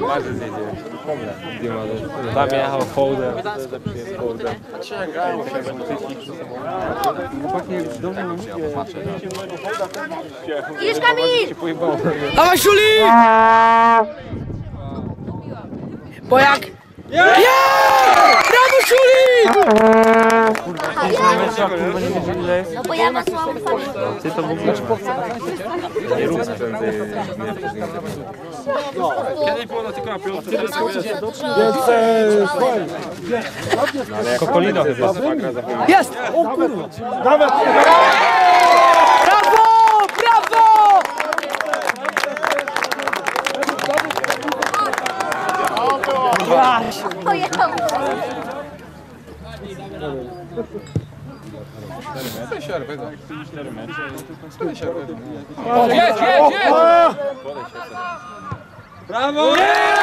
Marzy zjedzie. Gdzie Marzy? Tam jechał hołdem. Hołdem. Idziesz Kamil! Dawaj Szuli! Bo jak... Yeah! Brawo Szuli! No bo ja mam słabą twarz. Ty to w ogóle nie rób prędzej. Kokolino chyba. Jest! Brawo! Brawo! Pojechał. deixar, vai dar. Pode deixar, Pode deixar. Bravo! Yeah!